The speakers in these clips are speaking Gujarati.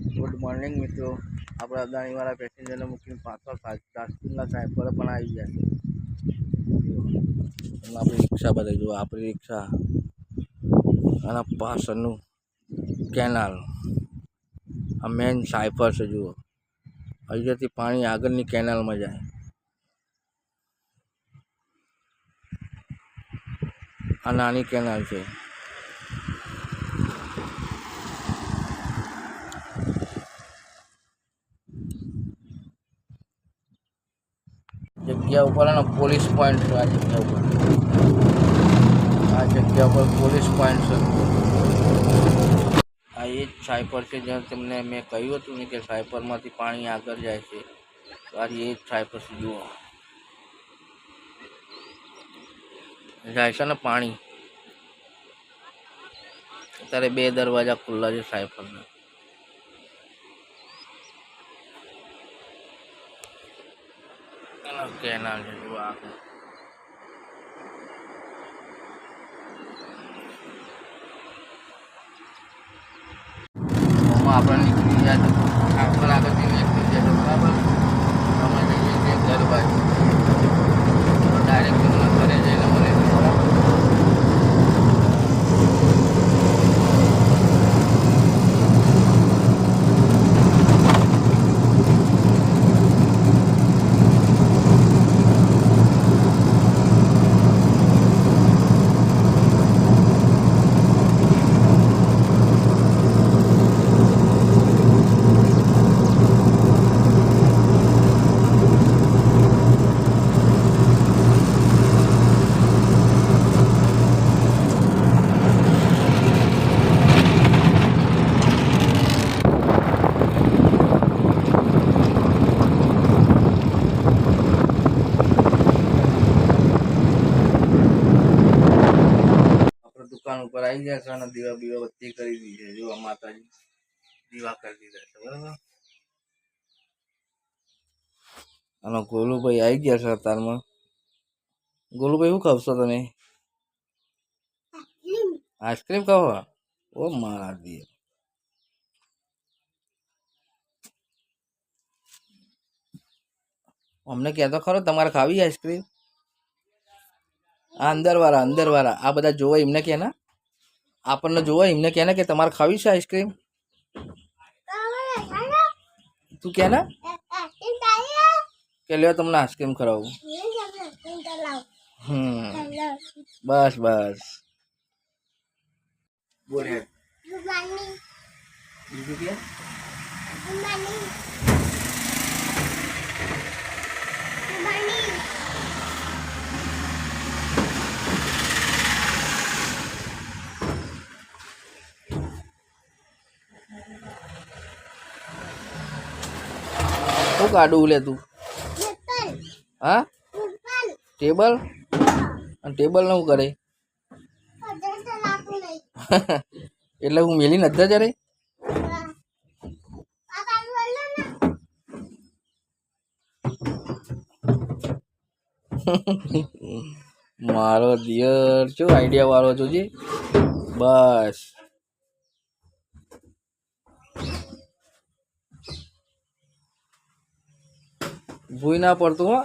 ગુડ મોર્નિંગ મિત્રો. આપણા અદાણીવાળા પેસેન્જરને મૂકીને પાછળ રાજપુરના સાહેબ પર પણ આવી ગયા છે. આપણી રિક્ષા બતાવી જુઓ આપણી રિક્ષા આના પાછળનું કેનાલ આ મેન સાયફર છે, જુઓ. અહીંયાથી પાણી આગળની કેનાલમાં જાય. આ નાની કેનાલ છે. જગ્યા ઉપર અને પોલીસ પોઈન્ટ છે આ જગ્યા ઉપર. આ જગ્યા ઉપર પોલીસ પોઈન્ટ છે. આ એ જ સાયપર છે, જ્યાં તમને મેં કહ્યું હતું ને કે સાયપરમાંથી પાણી આગળ જાય છે. તો એ જ સાયપર છે, જુઓ. જાય છે ને પાણી. અત્યારે બે દરવાજા ખુલ્લા છે સાયપરના કેનાલ છે જુઓ આગળ આમાં આપણે નીકળી ગયા આગળ આગળથી નીકળી ગયા બરાબર અમે જઈએ છીએ ઘર બાજુ ડાયરેક્ટ તમને ઘરે જઈને મળે બરાબર આપણે દુકાન અને દીવા બીવા બધી કરી દીધી છે. જો માતાજી દીવા કરી દીધા છે. બરાબર? અને ગોલુભાઈ આવી ગયા છે અત્યારમાં ગોલુભાઈ શું ખાવશો તમે? આઈસ્ક્રીમ. ખાવા? ઓ મારા દિયર અમને કહેતો ખરો તમારે ખાવી આઈસ્ક્રીમ? આ અંદર વાળા અંદર વાળા આ બધા જોવા એમને કે ના? આપણને જોવે, એમને કે ને કે તમારે ખાવી છે આઈસ્ક્રીમ? તું કે કે લ્યો તમને આઈસ્ક્રીમ ખરાવું હમ. બસ બસ. બોલે બીજું કે? શું કાઢું લે તું. હા? ટેબલ? ટેબલ ને કરે? એટલે હું મેલી નથી જરે મારો દિયર શું આઈડિયા વાળો જોજે બસ. ભૂઈ ના પડતું હો.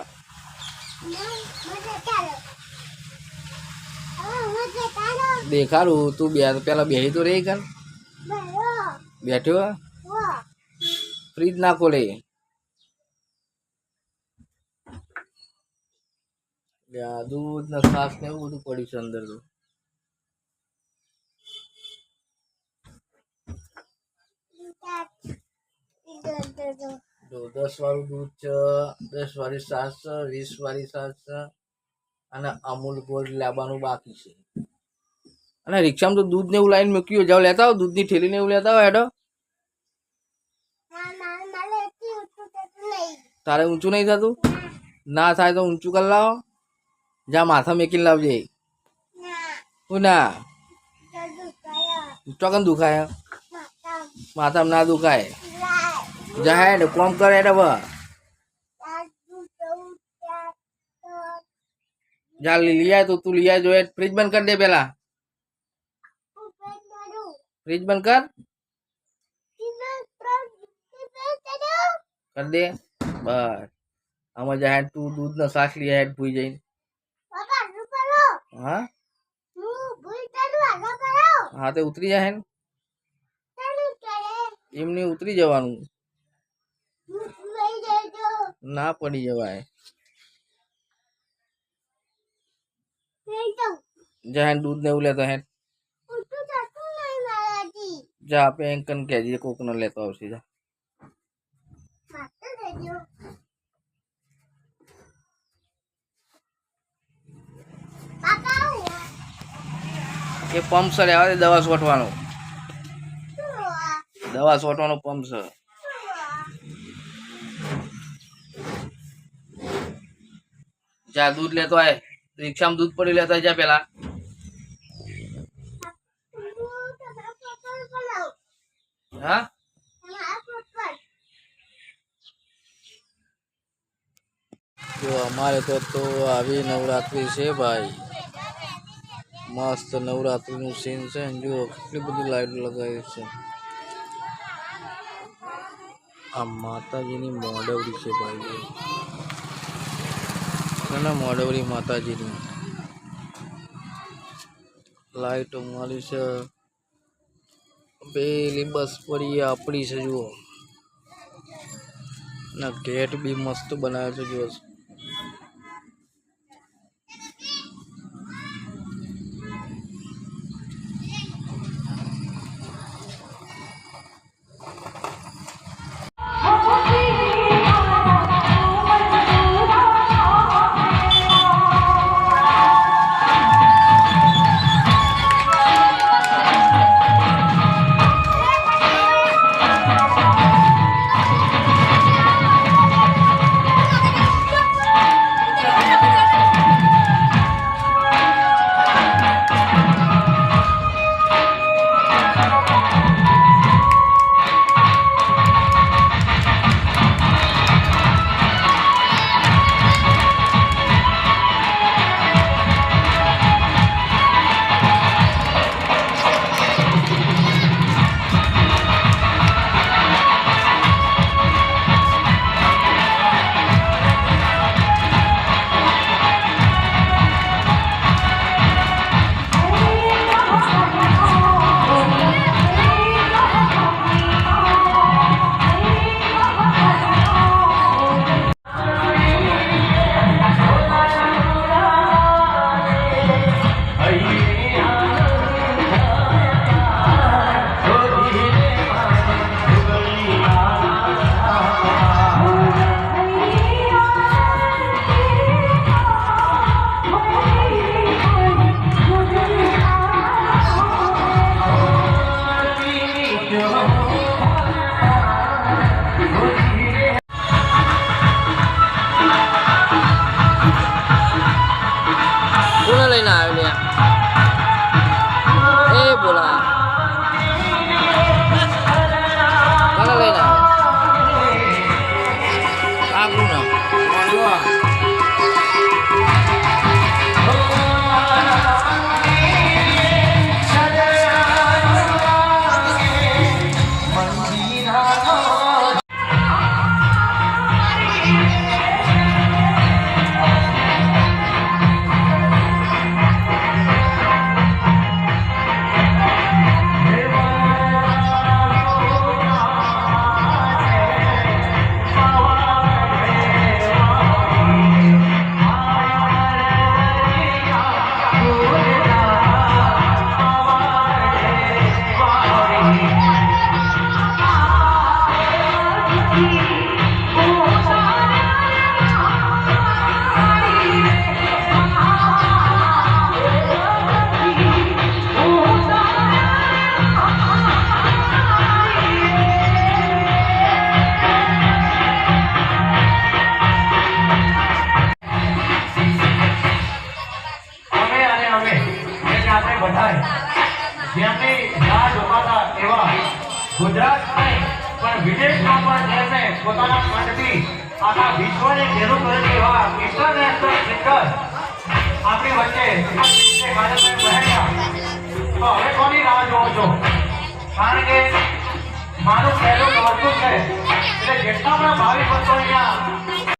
દેખાડું, તું બે પેલા બેહી તો રહી કર બેઠ્યો ફ્રીજ ના ખોલે દૂધ ને છાસ ને એવું બધું પડ્યું છે અંદર તો. જો દસ વાળું દૂધ છે દસ વાળી છાસ છે વીસ વાળી છાસ છે અને અમૂલ ગોલ્ડ લાવવાનું બાકી છે. અને રિક્ષામાં તો દૂધ ને એવું લાવીને મૂક્યું જાવ લેતા આવો દૂધની થેલી ને એવું લેતા આવો હેડો. તારે ઊંચું નહીં થતું? ના થાય તો ઊંચું કરી લાવો. જા માથા મેકીને લાવજે. હું ના. ચોકન દુખાય માથામાં ના દુખાય. જા હેડ કોમ કરે હેડ હવે. જા લઈ આય તો તું લઈ આય જો ફ્રીજ બંધ કરી દે પેલા. ફ્રીજ બંધ કર. કરી દે. બસ. આમાં જાય તું દૂધ નો સાસ લઈ હેડ ભૂઈ જઈને. હા? હા તે ઉતરી જાય એમને ઉતરી જવાનું. ના પડી જવાય જા હેન દૂધ ને એવું લેતો હેન જા આપે એંકન કહેજે કોક ને લેતો આવશે જા એ પંપ છે લેવા દે દવા છોટવાનો દવા છોટવાનો પંપ છે જા દૂધ લેતો આય રિક્ષામાં દૂધ પડી લેતો આય જા પેલા. હા? તો અમારે તો આવી નવરાત્રી છે ભાઈ. મસ્ત નવરાત્રીનું સીન છે. ને જુઓ કેટલી બધી લાઈટ લગાવી છે. આ માતાજીની મોડવડી છે ભાઈ. જુઓ. મોડવરી માતાજીની. લાઈટો મારી છે. પેલી બસ પડી આપણી છે, જુઓ. ના, ગેટ બી મસ્ત બનાવ્યો છે, જુઓ. ગુજરાત નહીં, પણ વિદેશમાં પણ જેમને પોતાના ફંડથી આખા વિશ્વને ઘેરું કરેલ એવા ઇન્ટરનેશનલ સિંગર આપણી વચ્ચે કાર્યક્રમ તો હવે કોની રાહ જોવો છો? કારણ કે મારું પહેલું વસ્તુ છે, એટલે જેટલા પણ ભાવિ ભક્તો અહીંયા